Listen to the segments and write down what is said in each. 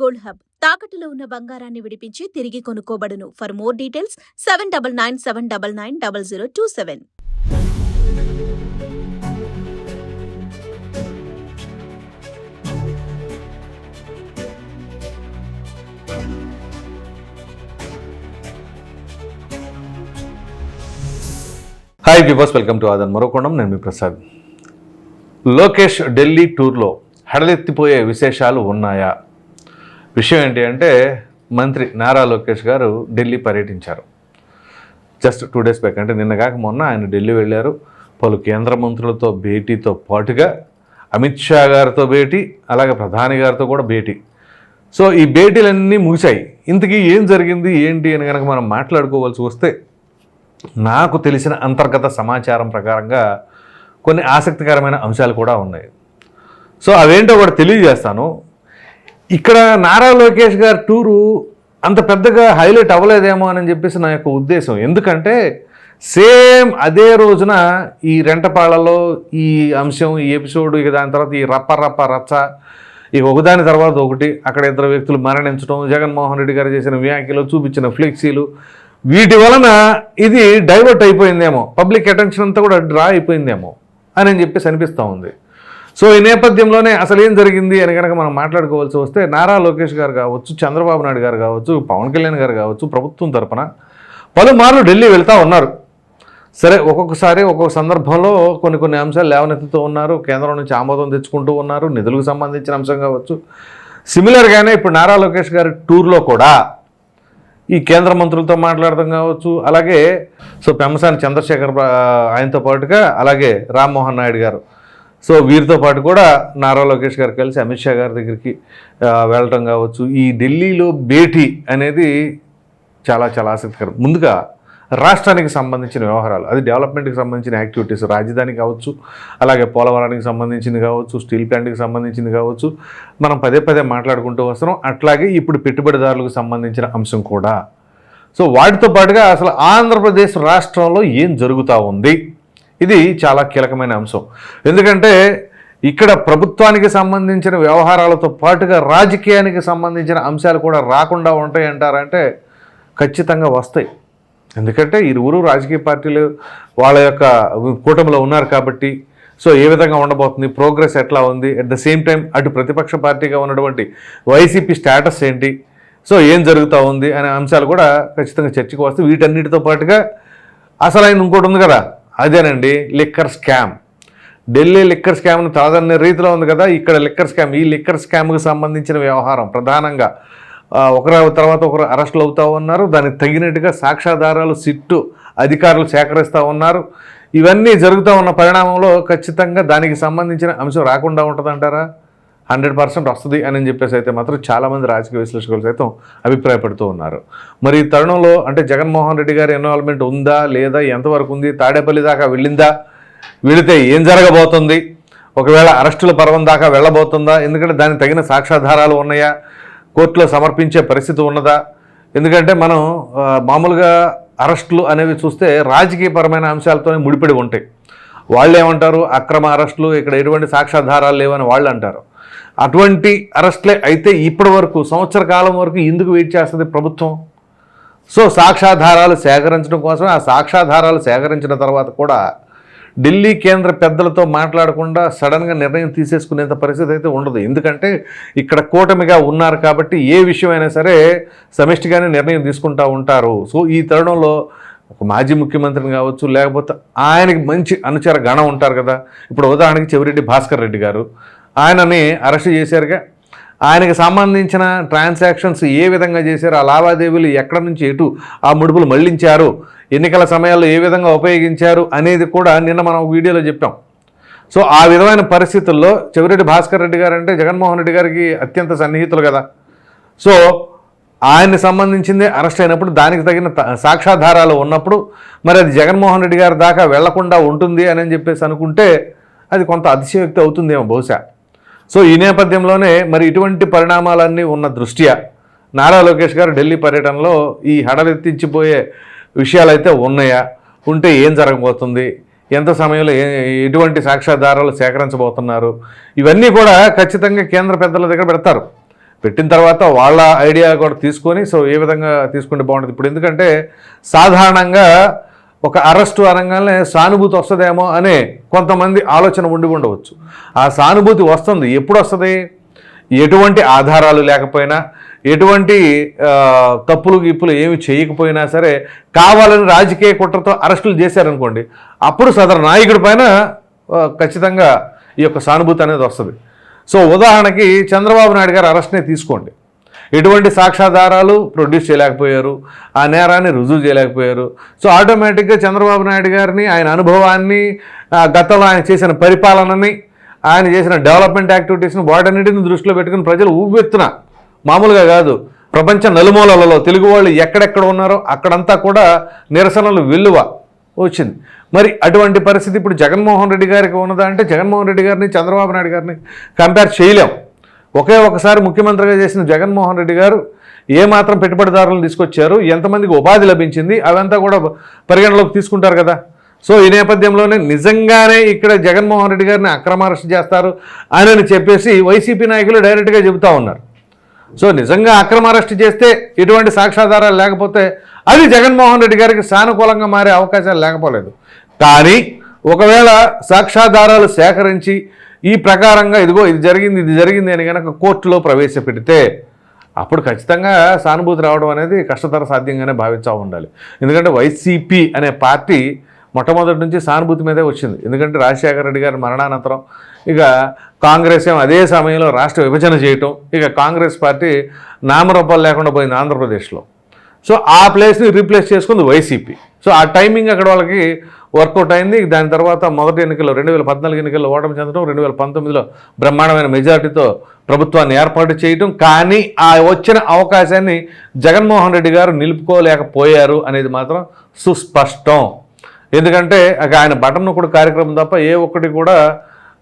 Gold hub. తాకట్టులో ఉన్న బంగారాన్ని విడిపించి తిరిగి కొనుక్కోబడును. For more details seven double nine seven double nine double zero two seven hi viewers welcome to Aadhan మరోకోణం నేను మీ ప్రసాద్. లోకేష్ ఢిల్లీ టూర్లో హడలెత్తిపోయే విశేషాలు ఉన్నాయా? విషయం ఏంటి అంటే మంత్రి నారా లోకేష్ గారు ఢిల్లీ పర్యటించారు. జస్ట్ టూ డేస్ బ్యాక్ అంటే నిన్న కాక మొన్న ఆయన ఢిల్లీ వెళ్ళారు. పలు కేంద్ర మంత్రులతో భేటీతో పాటుగా అమిత్ షా గారితో భేటీ అలాగే ప్రధాని గారితో కూడా భేటీ. సో ఈ భేటీలన్నీ ముగిశాయి. ఇంతకీ ఏం జరిగింది ఏంటి అని కనుక మనం మాట్లాడుకోవాల్సి వస్తే నాకు తెలిసిన అంతర్గత సమాచారం ప్రకారంగా కొన్ని ఆసక్తికరమైన అంశాలు కూడా ఉన్నాయి. సో అవేంటో కూడా తెలియజేస్తాను. ఇక్కడ నారా లోకేష్ గారు టూరు అంత పెద్దగా హైలైట్ అవ్వలేదేమో అని చెప్పేసి నా యొక్క ఉద్దేశం. ఎందుకంటే సేమ్ అదే రోజున ఈ రెంటపాళలో ఈ అంశం ఈ ఎపిసోడ్ ఇక దాని తర్వాత ఈ రప్ప రప్ప రచ్చ ఇక ఒకదాని తర్వాత ఒకటి అక్కడ ఇద్దరు వ్యక్తులు మరణించడం జగన్మోహన్ రెడ్డి గారు చేసిన వ్యాఖ్యలు చూపించిన ఫ్లెక్సీలు. వీటి వలన ఇది డైవర్ట్ అయిపోయిందేమో. పబ్లిక్ అటెన్షన్ అంతా కూడా డ్రా అయిపోయిందేమో అని చెప్పేసి అనిపిస్తూ ఉంది. సో ఈ నేపథ్యంలోనే అసలు ఏం జరిగింది అని కనుక మనం మాట్లాడుకోవాల్సి వస్తే నారా లోకేష్ గారు కావచ్చు చంద్రబాబు నాయుడు గారు కావచ్చు పవన్ కళ్యాణ్ గారు కావచ్చు ప్రభుత్వం తరపున పలుమార్లు ఢిల్లీ వెళ్తూ ఉన్నారు. సరే ఒక్కొక్కసారి ఒక్కొక్క సందర్భంలో కొన్ని కొన్ని అంశాలు లేవనెత్తుతూ ఉన్నారు. కేంద్రం నుంచి ఆమోదం తెచ్చుకుంటూ ఉన్నారు. నిధులకు సంబంధించిన అంశం కావచ్చు. సిమిలర్గానే ఇప్పుడు నారా లోకేష్ గారి టూర్లో కూడా ఈ కేంద్ర మంత్రులతో మాట్లాడడం కావచ్చు. అలాగే సో పెంసాని చంద్రశేఖర్ ఆయనతో పాటుగా అలాగే రామ్మోహన్ నాయుడు గారు. సో వీరితో పాటు కూడా నారా లోకేష్ గారు కలిసి అమిత్ షా గారి దగ్గరికి వెళ్ళటం కావచ్చు. ఈ ఢిల్లీలో భేటీ అనేది చాలా చాలా ఆసక్తికరం. ముందుగా రాష్ట్రానికి సంబంధించిన వ్యవహారాలు. అది డెవలప్మెంట్కి సంబంధించిన యాక్టివిటీస్. రాజధాని కావచ్చు అలాగే పోలవరానికి సంబంధించింది కావచ్చు స్టీల్ ప్లాంట్కి సంబంధించింది కావచ్చు. మనం పదే పదే మాట్లాడుకుంటూ వస్తున్నాం. అట్లాగే ఇప్పుడు పెట్టుబడిదారులకు సంబంధించిన అంశం కూడా. సో వాటితో పాటుగా అసలు ఆంధ్రప్రదేశ్ రాష్ట్రంలో ఏం జరుగుతూ ఉంది? ఇది చాలా కీలకమైన అంశం. ఎందుకంటే ఇక్కడ ప్రభుత్వానికి సంబంధించిన వ్యవహారాలతో పాటుగా రాజకీయానికి సంబంధించిన అంశాలు కూడా రాకుండా ఉంటాయి అంటారంటే ఖచ్చితంగా వస్తాయి. ఎందుకంటే ఇరువురు రాజకీయ పార్టీలు వాళ్ళ యొక్క కూటమిలో ఉన్నారు కాబట్టి సో ఏ విధంగా ఉండబోతుంది ప్రోగ్రెస్ ఎట్లా ఉంది అట్ ద సేమ్ టైం అటు ప్రతిపక్ష పార్టీగా ఉన్నటువంటి వైసీపీ స్టేటస్ ఏంటి సో ఏం జరుగుతూ ఉంది అనే అంశాలు కూడా ఖచ్చితంగా చర్చకు వస్తాయి. వీటన్నిటితో పాటుగా అసలైన ఇంకోటి ఉంది కదా అదేనండి లిక్కర్ స్కామ్ ఢిల్లీ లిక్కర్ స్కామ్ను తాదన్న రీతిలో ఉంది కదా ఇక్కడ లిక్కర్ స్కామ్ ఈ లిక్కర్ స్కామ్కి సంబంధించిన వ్యవహారం ప్రధానంగా ఒకరు తర్వాత ఒకరు అరెస్టులు అవుతూ ఉన్నారు. దానికి తగినట్టుగా సాక్ష్యాధారాలు సిట్టు అధికారులు సేకరిస్తూ ఉన్నారు. ఇవన్నీ జరుగుతూ ఉన్న పరిణామంలో ఖచ్చితంగా దానికి సంబంధించిన అంశం రాకుండా ఉంటుందంటారా? హండ్రెడ్ పర్సెంట్ వస్తుంది అని చెప్పేసి అయితే మాత్రం చాలామంది రాజకీయ విశ్లేషకులు సైతం అభిప్రాయపడుతూ ఉన్నారు. మరి ఈ తరుణంలో అంటే జగన్మోహన్ రెడ్డి గారి ఇన్వాల్వ్మెంట్ ఉందా లేదా ఎంతవరకు ఉంది తాడేపల్లి దాకా వెళ్ళిందా వెళితే ఏం జరగబోతుంది ఒకవేళ అరెస్టుల పర్వం దాకా వెళ్ళబోతుందా ఎందుకంటే దానికి తగిన సాక్ష్యాధారాలు ఉన్నాయా కోర్టులో సమర్పించే పరిస్థితి ఉన్నదా ఎందుకంటే మనం మామూలుగా అరెస్టులు అనేవి చూస్తే రాజకీయపరమైన అంశాలతోనే ముడిపడి ఉంటాయి. వాళ్ళు ఏమంటారు అక్రమ అరెస్టులు ఇక్కడ ఎటువంటి సాక్ష్యాధారాలు లేవని వాళ్ళు అంటారు అటువంటి అరెస్ట్లే అయితే ఇప్పటి వరకు సంవత్సర కాలం వరకు ఎందుకు వెయిట్ చేస్తుంది ప్రభుత్వం? సో సాక్ష్యాధారాలు సేకరించడం కోసం ఆ సాక్ష్యాధారాలు సేకరించిన తర్వాత కూడా ఢిల్లీ కేంద్ర పెద్దలతో మాట్లాడకుండా సడన్గా నిర్ణయం తీసేసుకునేంత పరిస్థితి అయితే ఉండదు. ఎందుకంటే ఇక్కడ కూటమిగా ఉన్నారు కాబట్టి ఏ విషయమైనా సరే సమిష్టిగానే నిర్ణయం తీసుకుంటూ ఉంటారు. సో ఈ తరుణంలో ఒక మాజీ ముఖ్యమంత్రిని కావచ్చు లేకపోతే ఆయనకి మంచి అనుచర గణం ఉంటారు కదా. ఇప్పుడు ఉదాహరణకి చెవిరెడ్డి భాస్కర్ రెడ్డి గారు. ఆయనని అరెస్ట్ చేశారుగా. ఆయనకి సంబంధించిన ట్రాన్సాక్షన్స్ ఏ విధంగా చేశారు ఆ లావాదేవీలు ఎక్కడి నుంచి ఎటు ఆ ముడుపులు మళ్ళించారు ఎన్నికల సమయాల్లో ఏ విధంగా ఉపయోగించారు అనేది కూడా నిన్న మనం ఒక వీడియోలో చెప్పాం. సో ఆ విధమైన పరిస్థితుల్లో చెవిరెడ్డి భాస్కర్ రెడ్డి గారు అంటే జగన్మోహన్ రెడ్డి గారికి అత్యంత సన్నిహితులు కదా. సో ఆయన్ని సంబంధించింది అరెస్ట్ అయినప్పుడు దానికి తగిన త- సాక్ష్యాధారాలు ఉన్నప్పుడు మరి అది జగన్మోహన్ రెడ్డి గారి దాకా వెళ్ళకుండా ఉంటుంది అని చెప్పేసి అనుకుంటే అది కొంత అతిశయోక్తి అవుతుందేమో బహుశా. సో ఈ నేపథ్యంలోనే మరి ఇటువంటి పరిణామాలన్నీ ఉన్న దృష్ట్యా నారా లోకేష్ గారు ఢిల్లీ పర్యటనలో ఈ హడలెత్తించిపోయే విషయాలైతే ఉన్నాయా? ఉంటే ఏం జరగబోతుంది? ఎంత సమయంలో ఏ ఎటువంటి సాక్ష్యాధారాలు సేకరించబోతున్నారు? ఇవన్నీ కూడా ఖచ్చితంగా కేంద్ర పెద్దల దగ్గర పెడతారు. పెట్టిన తర్వాత వాళ్ళ ఐడియా కూడా తీసుకొని సో ఏ విధంగా తీసుకుంటే బాగుంటుంది? ఇప్పుడు ఎందుకంటే సాధారణంగా ఒక అరెస్టు అనగానే సానుభూతి వస్తుందేమో అనే కొంతమంది ఆలోచన ఉండి ఉండవచ్చు. ఆ సానుభూతి వస్తుంది. ఎప్పుడు వస్తుంది? ఎటువంటి ఆధారాలు లేకపోయినా ఎటువంటి తప్పులు గిప్పులు ఏమి చేయకపోయినా సరే కావాలని రాజకీయ కుట్రతో అరెస్టులు చేశారనుకోండి అప్పుడు సదరు నాయకుడి పైన ఖచ్చితంగా ఈ యొక్క సానుభూతి అనేది వస్తుంది. సో ఉదాహరణకి చంద్రబాబు నాయుడు గారు అరెస్ట్నే తీసుకోండి. ఎటువంటి సాక్ష్యాధారాలు ప్రొడ్యూస్ చేయలేకపోయారు. ఆ నేరాన్ని రుజువు చేయలేకపోయారు. సో ఆటోమేటిక్గా చంద్రబాబు నాయుడు గారిని ఆయన అనుభవాన్ని ఆ, గతంలో ఆయన చేసిన పరిపాలనని ఆయన చేసిన డెవలప్మెంట్ యాక్టివిటీస్ని వాటన్నిటిని దృష్టిలో పెట్టుకుని ప్రజలు ఊవెత్తున మామూలుగా కాదు ప్రపంచ నలుమూలలలో తెలుగు వాళ్ళు ఎక్కడెక్కడ ఉన్నారో అక్కడంతా కూడా నిరసనలు విలువ వచ్చింది. మరి అటువంటి పరిస్థితి ఇప్పుడు జగన్మోహన్ రెడ్డి గారికి ఉన్నదా అంటే జగన్మోహన్ రెడ్డి గారిని చంద్రబాబు నాయుడు గారిని కంపేర్ చేయలేం. ఒకే ఒకసారి ముఖ్యమంత్రిగా చేసిన జగన్మోహన్ రెడ్డి గారు ఏ మాత్రం పెట్టుబడిదారులను తీసుకొచ్చారు? ఎంతమందికి ఉపాధి లభించింది? అవంతా కూడా పరిగణలోకి తీసుకుంటారు కదా. సో ఈ నేపథ్యంలోనే నిజంగానే ఇక్కడ జగన్మోహన్ రెడ్డి గారిని అక్రమ అరెస్ట్ చేస్తారు అని చెప్పేసి వైసీపీ నాయకులు డైరెక్ట్గా చెబుతా ఉన్నారు. సో నిజంగా అక్రమ అరెస్ట్ చేస్తే ఎటువంటి సాక్ష్యాధారాలు లేకపోతే అది జగన్మోహన్ రెడ్డి గారికి సానుకూలంగా మారే అవకాశాలు లేకపోలేదు. కానీ ఒకవేళ సాక్ష్యాధారాలు సేకరించి ఈ ప్రకారంగా ఇదిగో ఇది జరిగింది ఇది జరిగింది అని కనుక కోర్టులో ప్రవేశపెడితే అప్పుడు ఖచ్చితంగా సానుభూతి రావడం అనేది కష్టతర సాధ్యంగానే భావించా ఉండాలి. ఎందుకంటే వైసీపీ అనే పార్టీ మొట్టమొదటి నుంచి సానుభూతి మీదే వచ్చింది. ఎందుకంటే రాజశేఖర రెడ్డి గారి మరణానంతరం ఇక కాంగ్రెస్ ఏమో అదే సమయంలో రాష్ట్ర విభజన చేయటం ఇక కాంగ్రెస్ పార్టీ నామరూపాలు లేకుండా పోయింది ఆంధ్రప్రదేశ్లో. సో ఆ ప్లేస్ని రీప్లేస్ చేసుకుంది వైసీపీ. సో ఆ టైమింగ్ అక్కడ వాళ్ళకి వర్కౌట్ అయింది. దాని తర్వాత మొదటి ఎన్నికల్లో రెండు వేల పద్నాలుగు ఎన్నికల్లో ఓటమి చెందడం రెండు వేల పంతొమ్మిదిలో బ్రహ్మాండమైన మెజారిటీతో ప్రభుత్వాన్ని ఏర్పాటు చేయటం కానీ ఆ వచ్చిన అవకాశాన్ని జగన్మోహన్ రెడ్డి గారు నిలుపుకోలేకపోయారు అనేది మాత్రం సుస్పష్టం. ఎందుకంటే ఆయన బటన్ కూడా కార్యక్రమం తప్ప ఏ ఒక్కటి కూడా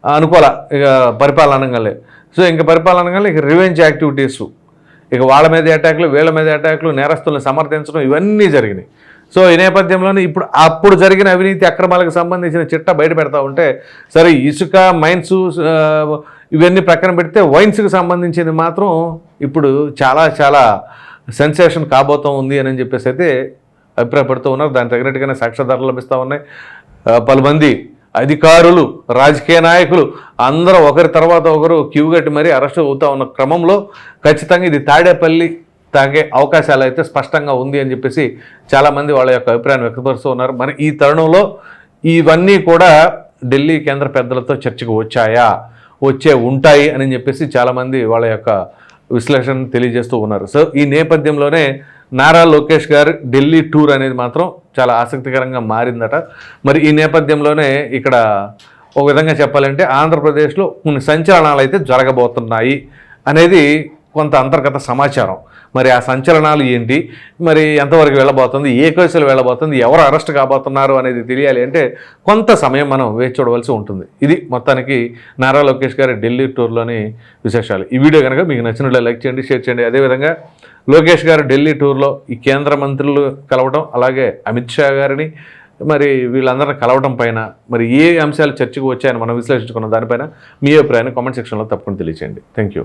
అనుకోలే ఇక పరిపాలన సో ఇంక పరిపాలన ఇక రివెంజ్ యాక్టివిటీస్ ఇక వాళ్ళ మీద అటాక్లు వీళ్ళ మీద అటాక్లు నేరస్తులను సమర్థించడం ఇవన్నీ జరిగినాయి. సో ఈ నేపథ్యంలోనే ఇప్పుడు అప్పుడు జరిగిన అవినీతి అక్రమాలకు సంబంధించిన చిట్ట బయట పెడతా ఉంటే సరే ఇసుక మైన్స్ ఇవన్నీ ప్రక్కన పెడితే వైన్స్కి సంబంధించింది మాత్రం ఇప్పుడు చాలా చాలా సెన్సేషన్ కాబోతూ ఉంది అని చెప్పేసి అయితే అభిప్రాయపడుతూ ఉన్నారు. దానికి తగినట్టుగానే సాక్ష్యాధారాలు లభిస్తూ ఉన్నాయి. పలుమంది అధికారులు రాజకీయ నాయకులు అందరూ ఒకరి తర్వాత ఒకరు క్యూ కట్టి మరీ అరెస్ట్ అవుతా ఉన్న క్రమంలో ఖచ్చితంగా ఇది తాడేపల్లి తాగే అవకాశాలు అయితే స్పష్టంగా ఉంది అని చెప్పేసి చాలామంది వాళ్ళ యొక్క అభిప్రాయం వ్యక్తపరుస్తూ ఉన్నారు. మరి ఈ తరుణంలో ఇవన్నీ కూడా ఢిల్లీ కేంద్ర పెద్దలతో చర్చకు వచ్చాయా? వచ్చే ఉంటాయి అని చెప్పేసి చాలామంది వాళ్ళ యొక్క విశ్లేషణ తెలియజేస్తూ ఉన్నారు. సో ఈ నేపథ్యంలోనే నారా లోకేష్ గారు ఢిల్లీ టూర్ అనేది మాత్రం చాలా ఆసక్తికరంగా మారిందట. మరి ఈ నేపథ్యంలోనే ఇక్కడ ఒక విధంగా చెప్పాలంటే ఆంధ్రప్రదేశ్లో కొన్ని సంచలనాలు అయితే జరగబోతున్నాయి అనేది కొంత అంతర్గత సమాచారం. మరి ఆ సంచలనాలు ఏంటి? మరి ఎంతవరకు వెళ్ళబోతుంది? ఏ కేసులు వెళ్ళబోతుంది? ఎవరు అరెస్ట్ కాబోతున్నారు అనేది తెలియాలి అంటే కొంత సమయం మనం వేచి చూడవలసి ఉంటుంది. ఇది మొత్తానికి నారా లోకేష్ గారి ఢిల్లీ టూర్లోని విశేషాలు. ఈ వీడియో కనుక మీకు నచ్చినట్లు లైక్ చేయండి షేర్ చేయండి. అదేవిధంగా లోకేష్ గారు ఢిల్లీ టూర్లో ఈ కేంద్ర మంత్రులు కలవడం అలాగే అమిత్ షా గారిని మరి వీళ్ళందరిని కలవడం పైన మరి ఏ అంశాలు చర్చకు వచ్చాయని మనం విశ్లేషించుకున్న దానిపైన మీ అభిప్రాయాన్ని కామెంట్ సెక్షన్లో తప్పకుండా తెలియచేయండి. Thank you